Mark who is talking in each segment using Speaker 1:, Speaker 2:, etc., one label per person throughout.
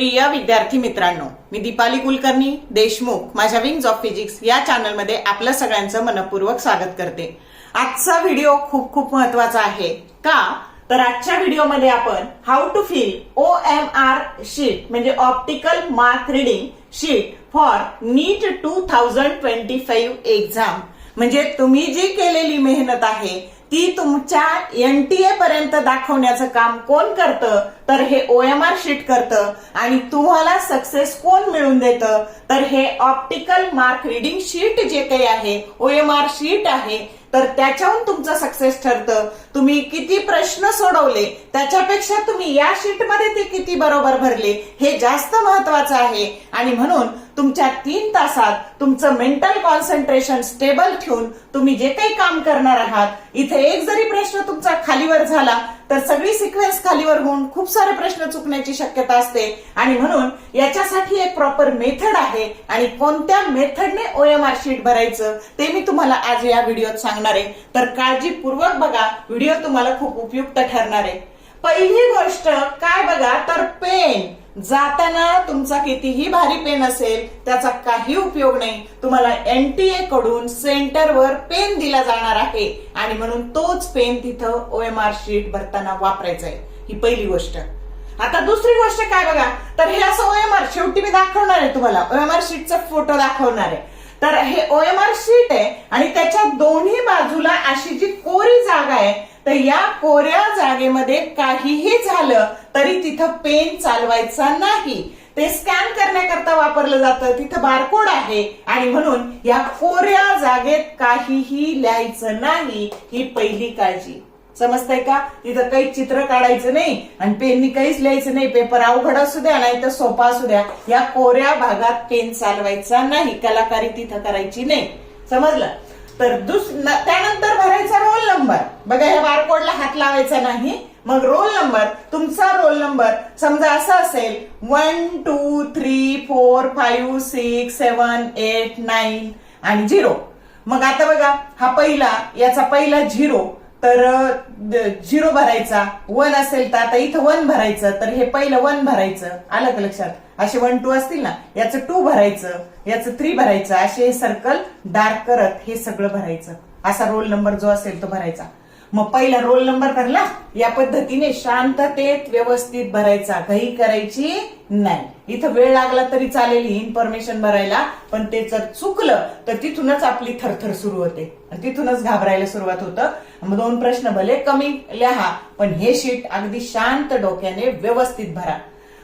Speaker 1: प्रिय विद्यार्थी मित्रांनो मी दीपाली कुलकर्णी देशमुख माझ्या विंग्स ऑफ फिजिक्स या चॅनलमध्ये आपलं सगळ्यांचं मनपूर्वक स्वागत करते. आजचा व्हिडिओ खूप खूप महत्त्वाचा आहे. का? तर आजच्या व्हिडिओमध्ये आपण how to fill O M R sheet म्हणजे optical mark reading sheet for NEET two thousand twenty five exam म्हणजे तुम्ही जी केलेली मेहनत आहे ती तुमच्या एनटीए पर्यंत दाखवण्याचं काम कोण करतं? तर हे ओएमआर शीट करतं. आणि तुम्हाला सक्सेस कोण मिळवून देतं? तर हे ऑप्टिकल मार्क रिडिंग शीट जे काही आहे ओएमआर शीट आहे तर त्याच्याहून तुमचं सक्सेस ठरतं. तुम्ही किती प्रश्न सोडवले त्याच्यापेक्षा तुम्ही या शीटमध्ये ते किती बरोबर भरले हे जास्त महत्वाचं आहे. आणि म्हणून तुमच्या तीन तासात तुमचं मेंटल कॉन्सन्ट्रेशन स्टेबल ठेवून तुम्ही जे काही काम करणार आहात इथे एक जरी प्रश्न तुमचा खालीवर झाला तर सगळी सिक्वेन्स खालीवर होऊन खूप सारे प्रश्न चुकण्याची शक्यता असते. आणि म्हणून याच्यासाठी एक प्रॉपर मेथड आहे आणि कोणत्या मेथडने ओएमआर शीट भरायचं ते मी तुम्हाला आज या व्हिडिओत सांगणार आहे. तर काळजीपूर्वक बघा व्हिडिओ तुम्हाला खूप उपयुक्त ठरणार आहे. पहिली गोष्ट काय बघा तर पेन जाताना तुमचा कितीही भारी पेन असेल त्याचा काही उपयोग नाही. तुम्हाला एनटीए कडून सेंटरवर पेन दिला जाणार आहे. आणि म्हणून तोच पेन तिथं ओ एम आर शीट भरताना वापरायचा आहे ही पहिली गोष्ट. आता दुसरी गोष्ट काय बघा? तर हे असं ओएमआर शेवटी मी दाखवणार आहे तुम्हाला. ओ एम आर शीटचा फोटो दाखवणार आहे. तर हे ओ एम आर शीट आहे आणि त्याच्या दोन्ही बाजूला अशी जी कोरी जागा आहे तर या कोऱ्या जागेमध्ये काहीही झालं तरी तिथं पेन चालवायचा नाही. ते स्कॅन करण्याकरता वापरलं जातं. तिथं बारकोड आहे आणि म्हणून या कोऱ्या जागेत काहीही लिहायचं नाही ही पहिली काळजी. समजतंय का? तिथं काही चित्र काढायचं नाही आणि पेननी काहीच लिहायचं नाही. पेपर अवघड असू द्या नाही तर सोपा असू द्या. या कोऱ्या भागात पेन चालवायचा नाही. कलाकारी तिथं करायची नाही. समजलं? तर दुस त्यानंतर भरायचा रोल नंबर बघा ह्या बारकोडला हात लावायचा नाही. मग रोल नंबर तुमचा रोल नंबर समजा असा असेल one two three four five six seven eight nine आणि झिरो मग आता बघा हा पहिला याचा पहिला झिरो तर झिरो भरायचा. वन असेल तर आता इथं वन भरायचं. तर हे पहिलं वन भरायचं. आलं का लक्षात? असे वन टू असतील ना याचं टू भरायचं याचं थ्री भरायचं असे हे सर्कल डार्क करत हे सगळं भरायचं. असा रोल नंबर जो असेल तो भरायचा. मग पहिला रोल नंबर भरला या पद्धतीने शांततेत व्यवस्थित भरायचा. घाई करायची नाही. इथं वेळ लागला तरी चालेल ही इन्फॉर्मेशन भरायला पण ते जर चुकलं तर तिथूनच आपली थरथर सुरू होते. तिथूनच घाबरायला सुरुवात होतं. मग दोन प्रश्न भले कमी लिहा पण हे शीट अगदी शांत डोक्याने व्यवस्थित भरा.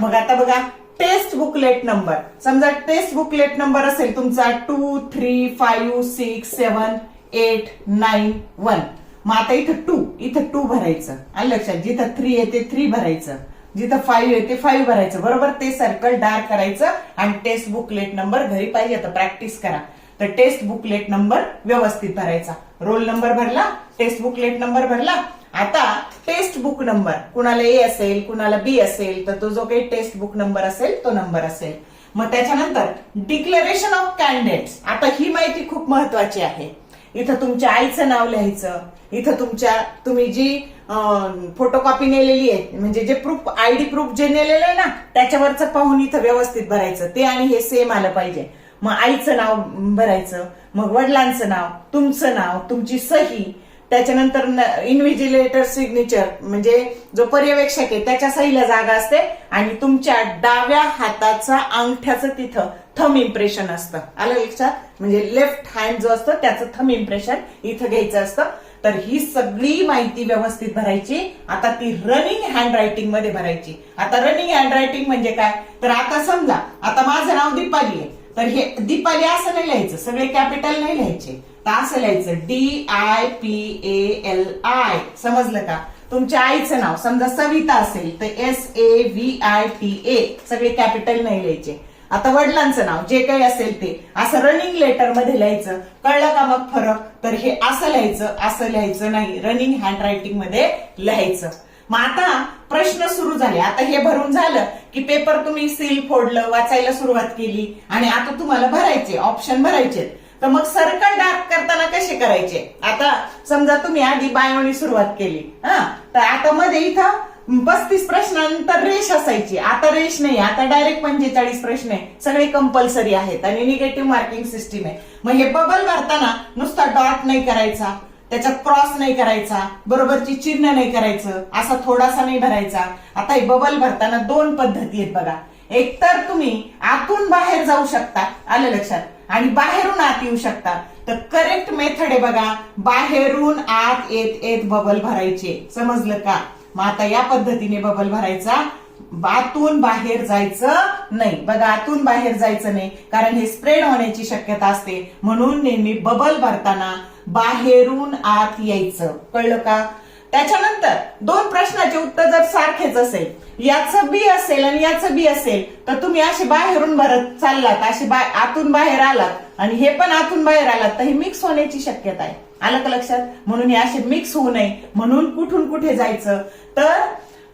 Speaker 1: मग आता बघा टेस्ट बुकलेट नंबर. समजा टेस्ट बुकलेट नंबर असेल तुमचा two three five six seven eight nine one मग आता इथं टू इथं टू भरायचं. आणि लक्षात जिथं थ्री येते थ्री भरायचं. जिथं फाईव्ह येते फाईव्ह भरायचं. बरोबर ते सर्कल डार्क करायचं आणि टेस्ट बुकलेट नंबर घरी पाहिजे तर प्रॅक्टिस करा. तर टेस्ट बुकलेट नंबर व्यवस्थित भरायचा. रोल नंबर भरला टेस्ट बुकलेट नंबर भरला. आता टेस्ट बुक नंबर कुणाला ए असेल कुणाला बी असेल तर तो जो काही टेस्ट बुक नंबर असेल तो नंबर असेल. मग त्याच्यानंतर डिक्लेरेशन ऑफ कॅन्डिडेट्स आता ही माहिती खूप महत्वाची आहे. इथं तुमच्या आईचं नाव लिहायचं. इथं तुमच्या तुम्ही जी फोटोकॉपी नेलेली आहे म्हणजे जे प्रूफ आयडी प्रूफ जे नेलेलं आहे ना त्याच्यावरचं पाहून इथं व्यवस्थित भरायचं. ते आणि हे सेम आलं पाहिजे. मग आईचं नाव भरायचं मग वडिलांचं नाव तुमचं नाव तुमची सही त्याच्यानंतर इन्व्हिजिलेटर सिग्नेचर म्हणजे जो पर्यवेक्षक आहे त्याच्या सहीला जागा असते आणि तुमच्या डाव्या हाताचा अंगठ्याचं तिथं थम इम्प्रेशन असतं. आलं लक्षात? म्हणजे लेफ्ट हँड जो असतो त्याचं थम इम्प्रेशन इथं घ्यायचं असतं. तर ही सगळी माहिती व्यवस्थित भरायची. आता ती रनिंग हँड रायटिंगमध्ये भरायची. आता रनिंग हँड रायटिंग म्हणजे काय? तर आता समजा आता माझं नाव दीपाली आहे. तर हे दीपाली असं नाही लिहायचं सगळे कॅपिटल नाही लिहायचे. तर असं लिहायचं D I P A L I समजलं का? तुमच्या आईचं नाव समजा सविता असेल तर S A V I T A सगळे कॅपिटल नाही लिहायचे. आता वडिलांचं नाव जे काही असेल ते. असं रनिंग लेटरमध्ये लिहायचं. कळलं का मग फरक? तर हे असं लिहायचं असं लिहायचं नाही. रनिंग हँड रायटिंगमध्ये लिहायचं. मग आता प्रश्न सुरू झाले. आता हे भरून झालं की पेपर तुम्ही सील फोडलं वाचायला सुरुवात केली आणि आता तुम्हाला भरायचे ऑप्शन भरायचे. तर मग सर्कल डार्क करताना कसे करायचे? आता समजा तुम्ही आधी बायोनी सुरुवात केली हा? तर आता मध्ये इथं पस्तीस प्रश्नानंतर रेष असायची. आता रेष नाही आता डायरेक्ट पंचेचाळीस प्रश्न आहे. सगळे कंपल्सरी आहेत आणि निगेटिव्ह मार्किंग सिस्टीम आहे. मग हे बबल भरताना नुसता डॉट नाही करायचा. त्याच्यात क्रॉस नाही करायचा बरोबरची चिन्ह नाही करायचं असा थोडासा नाही भरायचा. आता हे बबल भरताना दोन पद्धती आहेत बघा. एक तर तुम्ही आतून बाहेर जाऊ शकता आलं लक्षात आणि बाहेरून आत येऊ शकता. तर करेक्ट मेथड आहे बघा बाहेरून आत येत येत बबल भरायचे. समजलं का? मग आता या पद्धतीने बबल भरायचा. आतून बाहेर जायचं नाही. बघा आतून बाहेर जायचं नाही कारण हे स्प्रेड होण्याची शक्यता असते. म्हणून नेहमी बबल भरताना बाहेरून आत यायचं. कळलं का? त्याच्यानंतर दोन प्रश्नाचे उत्तर जर सारखेच असेल याचं बी असेल आणि याचं बी असेल तर तुम्ही असे बाहेरून भरत चाललात असे बा आतून बाहेर आलात आणि हे पण आतून बाहेर आलात तर हे मिक्स होण्याची शक्यता आहे. आलं का लक्षात? म्हणून हे असे मिक्स होऊ नये. म्हणून कुठून कुठे जायचं? तर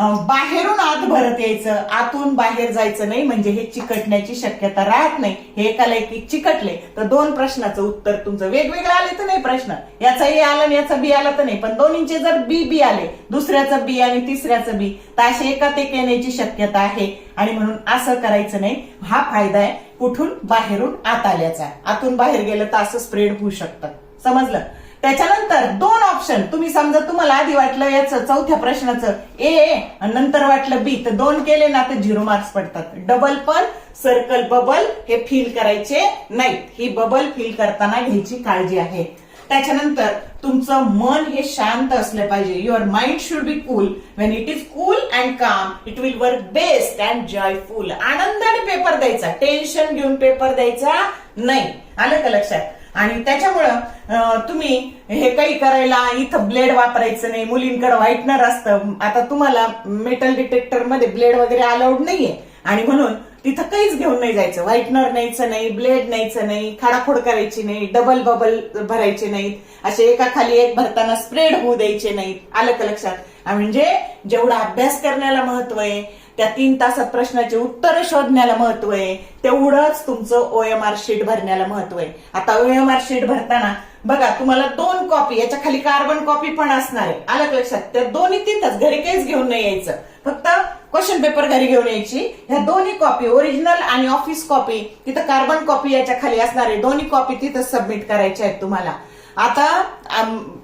Speaker 1: बाहेरून आत भरत यायचं. आतून बाहेर जायचं नाही म्हणजे हे चिकटण्याची शक्यता राहत नाही. हे एकाला एक चिकटले तर दोन प्रश्नाचं उत्तर तुमचं वेगवेगळं आले तर नाही प्रश्न. याचा ए आला आणि याचा बी आला तर नाही. पण दोन्हींचे जर बी बी आले दुसऱ्याचं बी आणि तिसऱ्याचं बी तर असे एकात एक येण्याची शक्यता आहे. आणि म्हणून असं करायचं नाही. हा फायदा आहे कुठून? बाहेरून आत आल्याचा. आतून बाहेर गेलं तर असं स्प्रेड होऊ शकतं. समजलं? त्याच्यानंतर दोन ऑप्शन तुम्ही समजा तुम्हाला आधी वाटलं याचं चौथ्या प्रश्नाचं ए आणि नंतर वाटलं बी तर दोन केले ना तर झिरो मार्क्स पडतात. डबल पण सर्कल बबल हे फील करायचे नाहीत. ही बबल फील करताना घ्यायची काळजी आहे. त्याच्यानंतर तुमचं मन हे शांत असलं पाहिजे. Your mind should be cool when it is cool and calm it will work best and joyful आनंदाने पेपर द्यायचा. टेन्शन घेऊन पेपर द्यायचा नाही. आलं का लक्षात? आणि त्याच्यामुळं तुम्ही हे काही करायला इथं ब्लेड वापरायचं नाही मुलींकडे व्हाईटनर असतं. आता तुम्हाला मेटल डिटेक्टरमध्ये ब्लेड वगैरे अलाउड नाहीये. आणि म्हणून तिथं काहीच घेऊन नाही जायचं. व्हाईटनर न्यायचं नाही ब्लेड न्यायचं नाही खाडाखोड करायची नाही डबल बबल भरायचे नाहीत. असे एका खाली एक भरताना स्प्रेड होऊ द्यायचे नाहीत. आलं का लक्षात? म्हणजे जेवढा अभ्यास करण्याला महत्त्व आहे त्या तीन तासात प्रश्नाचे उत्तर शोधण्याला महत्त्व आहे. तेवढंच तुमचं ओएमआर शीट भरण्याला महत्त्व आहे. आता ओएमआर शीट भरताना बघा तुम्हाला दोन कॉपी याच्या खाली कार्बन कॉपी पण असणार आहे. आलं लक्षात त्या दोन्ही तिथंच घरी काहीच घेऊन नाही यायचं. फक्त क्वेश्चन पेपर घरी घेऊन यायची. ह्या दोन्ही कॉपी ओरिजिनल आणि ऑफिस कॉपी तिथं कार्बन कॉपी याच्या खाली असणार आहे. दोन्ही कॉपी तिथं सबमिट करायच्या आहेत तुम्हाला. आता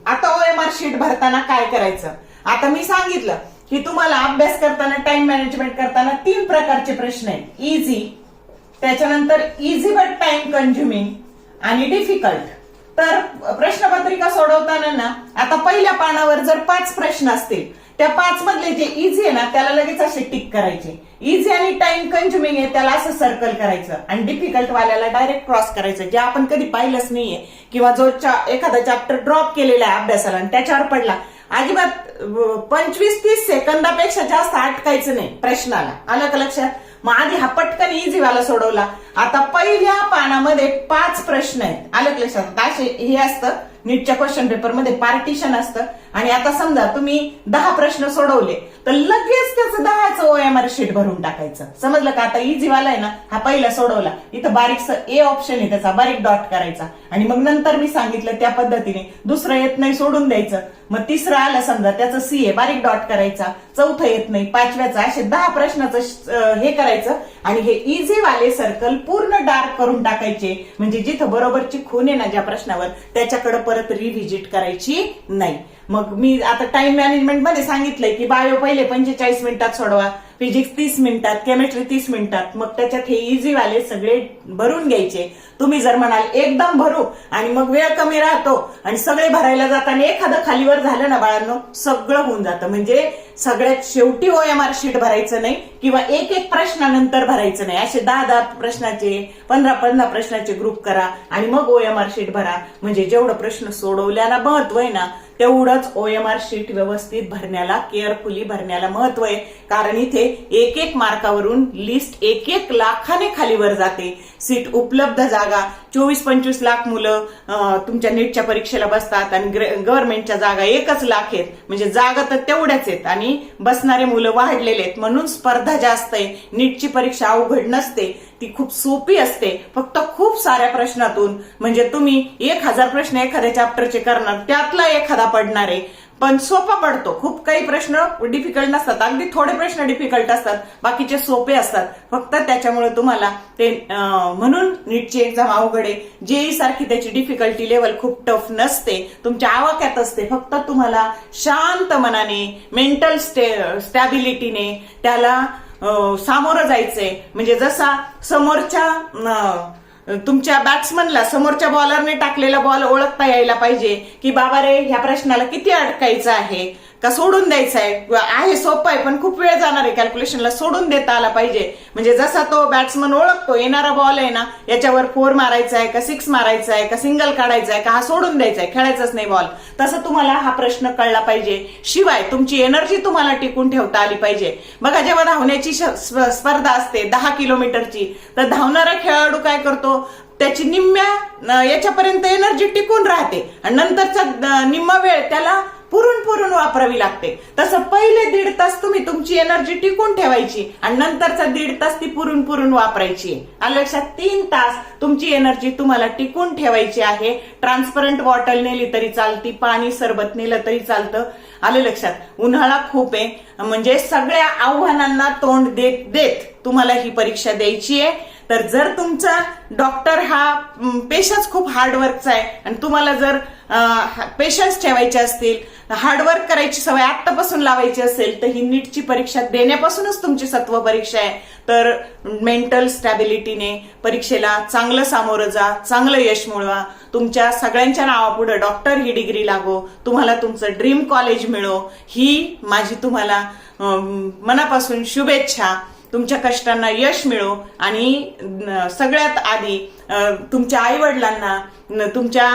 Speaker 1: आता ओएमआर शीट भरताना काय करायचं? आता मी सांगितलं की तुम्हाला अभ्यास करताना टाइम मॅनेजमेंट करताना तीन प्रकारचे प्रश्न आहेत. इझी त्याच्यानंतर इझी बट टाइम कन्झ्युमिंग आणि डिफिकल्ट तर प्रश्नपत्रिका सोडवताना ना आता पहिल्या पानावर जर पाच प्रश्न असतील त्या पाच मधले जे इझी आहे ना त्याला लगेच असे टिक करायचे. इझी आणि टाइम कन्झ्युमिंग आहे त्याला असं सर्कल करायचं. आणि डिफिकल्ट वाल्याला डायरेक्ट क्रॉस करायचं जे आपण कधी पाहिलंच नाहीये. किंवा जो एखादा चॅप्टर ड्रॉप केलेला आहे अभ्यासाला आणि त्याच्यावर पडला अजिबात पंचवीस तीस सेकंदापेक्षा जास्त अटकायचं नाही प्रश्नाला. आलं का लक्षात? मग आधी हा पटकन इझी वाला सोडवला. आता पहिल्या पानामध्ये पाच प्रश्न आहेत. आलं का लक्षात? असे हे असतं नीटच्या क्वेश्चन पेपरमध्ये पार्टिशन असतं. आणि आता समजा तुम्ही दहा प्रश्न सोडवले तर लगेच त्याचं दहाचं ओएमआर शीट भरून टाकायचं. समजलं का? आता इझी वाला आहे ना? हा पहिला सोडवला. इथं बारीकस ए ऑप्शन आहे त्याचा बारीक डॉट करायचा. आणि मग नंतर मी सांगितलं त्या पद्धतीने दुसरं येत नाही सोडून द्यायचं. मग तिसरं आलं समजा त्याचं सी ए बारीक डॉट करायचा. चौथं येत नाही पाचव्याचं असे दहा प्रश्नाचं हे करायचं. आणि हे इझी वाले सर्कल पूर्ण डार्क करून टाकायचे. म्हणजे जिथं बरोबरची खून आहे ना ज्या प्रश्नावर त्याच्याकडे परत रिव्हिजिट करायची नाही. मग मी आता टाइम मॅनेजमेंटमध्ये सांगितलंय की बायो पहिले पंचेचाळीस मिनिटात सोडवा. फिजिक्स तीस मिनिटात केमिस्ट्री तीस मिनिटात मग त्याच्यात हे इझी वाले सगळे भरून घ्यायचे. तुम्ही जर म्हणाल एकदम भरू आणि मग वेळ कमी राहतो आणि सगळे भरायला जाताना एखादं खालीवर झालं ना बाळांनो सगळं होऊन जातं. म्हणजे सगळ्यात शेवटी ओएमआर शीट भरायचं नाही किंवा एक एक प्रश्नानंतर भरायचं नाही. असे दहा दहा प्रश्नाचे पंधरा पंधरा प्रश्नाचे ग्रुप करा आणि मग ओएमआर शीट भरा. म्हणजे जेवढं प्रश्न सोडवल्याला महत्त्व आहे ना तेवढंच ओएमआर शीट व्यवस्थित भरण्याला केअरफुली भरण्याला महत्त्व आहे. कारण इथे एक एक मार्कावरून लिस्ट एक एक लाखाने खालीवर जाते. सीट उपलब्ध जागा चोवीस पंचवीस लाख मुलं तुमच्या नीटच्या परीक्षेला बसतात आणि गव्हर्नमेंटच्या जागा एकच लाख आहेत. म्हणजे जागा तर तेवढ्याच आहेत आणि बसणारे मुलं वाढलेले आहेत. म्हणून स्पर्धा जास्त आहे. नीटची परीक्षा अवघड नसते. ती खूप सोपी असते. फक्त खूप साऱ्या प्रश्नातून. म्हणजे तुम्ही एक हजार प्रश्न एखाद्या चॅप्टरचे करणार त्यातला एखादा पडणार आहे. पण सोपा पडतो. खूप काही प्रश्न डिफिकल्ट नसतात. अगदी थोडे प्रश्न डिफिकल्ट असतात. बाकीचे सोपे असतात. फक्त त्याच्यामुळे तुम्हाला ते म्हणून नीटची एक्झाम अवघड आहे. जेई सारखी त्याची डिफिकल्टी लेवल खूप टफ नसते. तुमच्या आवाक्यात असते. फक्त तुम्हाला शांत मनाने मेंटल स्टे स्टॅबिलिटीने त्याला सामोरं जायचंय. म्हणजे जसा समोरच्या तुमच्या बॅट्समनला समोरच्या बॉलरने टाकलेला बॉल ओळखता यायला पाहिजे की बाबा रे ह्या प्रश्नाला किती अडकायचं आहे? का सोडून द्यायचा आहे आहे सोपं आहे पण खूप वेळ जाणार आहे. कॅल्क्युलेशनला सोडून देता आला पाहिजे. म्हणजे जसा तो बॅट्समन ओळखतो येणारा बॉल आहे ना याच्यावर फोर मारायचा आहे का सिक्स मारायचा आहे का सिंगल काढायचा आहे का हा सोडून द्यायचा आहे खेळायचाच नाही बॉल तसं तुम्हाला हा प्रश्न कळला पाहिजे. शिवाय तुमची एनर्जी तुम्हाला टिकून ठेवता आली पाहिजे. बघा जेव्हा धावण्याची स्पर्धा असते दहा किलोमीटरची तर धावणारा खेळाडू काय करतो? त्याची निम्म्या याच्यापर्यंत एनर्जी टिकून राहते. आणि नंतरचा निम्मा वेळ त्याला पुरून पुरून वापरावी लागते. तसं पहिले दीड तास तुम्ही तुमची एनर्जी टिकून ठेवायची आणि नंतरचा दीड तास ती पुरून पुरून वापरायची. आलं लक्षात तीन तास तुमची एनर्जी तुम्हाला टिकून ठेवायची आहे. ट्रान्सपरंट बॉटल नेली तरी चालती पाणी सरबत नेलं तरी चालतं. आलं लक्षात? उन्हाळा खूप आहे. म्हणजे सगळ्या आव्हानांना तोंड देत देत तुम्हाला ही परीक्षा द्यायची आहे. तर जर तुमचा डॉक्टर हा पेशन्स खूप हार्डवर्कचा आहे आणि तुम्हाला जर पेशन्स ठेवायचे असतील हार्डवर्क करायची सवय आत्तापासून लावायची असेल तर ही नीटची परीक्षा देण्यापासूनच तुमची सत्व परीक्षा आहे. तर मेंटल स्टॅबिलिटीने परीक्षेला चांगलं सामोरं जा चांगलं यश मिळवा. तुमच्या सगळ्यांच्या नावापुढे डॉक्टर ही डिग्री लागो. तुम्हाला तुमचं ड्रीम कॉलेज मिळो. ही माझी तुम्हाला मनापासून शुभेच्छा. तुमच्या कष्टांना यश मिळो आणि सगळ्यात आधी तुमच्या आईवडिलांना तुमच्या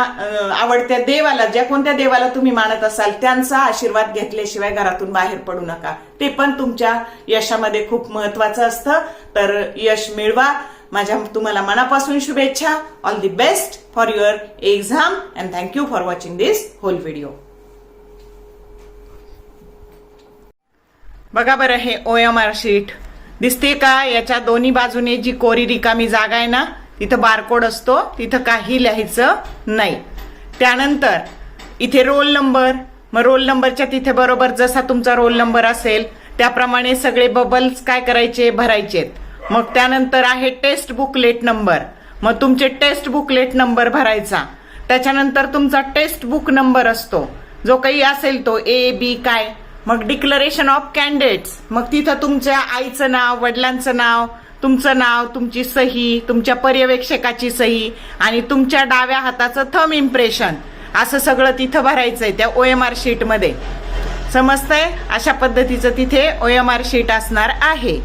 Speaker 1: आवडत्या देवाला ज्या कोणत्या देवाला तुम्ही मानत असाल त्यांचा आशीर्वाद घेतल्याशिवाय घरातून बाहेर पडू नका. ते पण तुमच्या यशामध्ये खूप महत्वाचं असतं. तर यश मिळवा. माझ्या तुम्हाला मनापासून शुभेच्छा. All the best for your exam and thank you for watching this whole video बघा बरं हे ओ एम आर शीट दिसते का? याच्या दोन्ही बाजूने जी कोरी रिकामी जागा आहे ना तिथं बारकोड असतो तिथं काही लिहायचं नाही. त्यानंतर इथे रोल नंबर मग रोल नंबरच्या तिथे बरोबर जसा तुमचा रोल नंबर असेल त्याप्रमाणे सगळे बबल्स काय करायचे? भरायचेत. मग त्यानंतर आहे टेस्ट बुकलेट नंबर. मग तुमचे टेस्ट बुकलेट नंबर भरायचा. त्याच्यानंतर तुमचा टेस्ट बुक नंबर असतो. जो काही असेल तो ए बी काय? मग डिक्लरेशन ऑफ कॅन्डिडेट्स मग तिथं तुमच्या आईचं नाव वडिलांचं नाव तुमचं नाव तुमची सही तुमच्या पर्यवेक्षकाची सही आणि तुमच्या डाव्या हाताचं थम इम्प्रेशन असं सगळं तिथं भरायचंय त्या ओ एम आर शीटमध्ये समजतंय? अशा पद्धतीचं तिथे ओ एम आर शीट असणार आहे.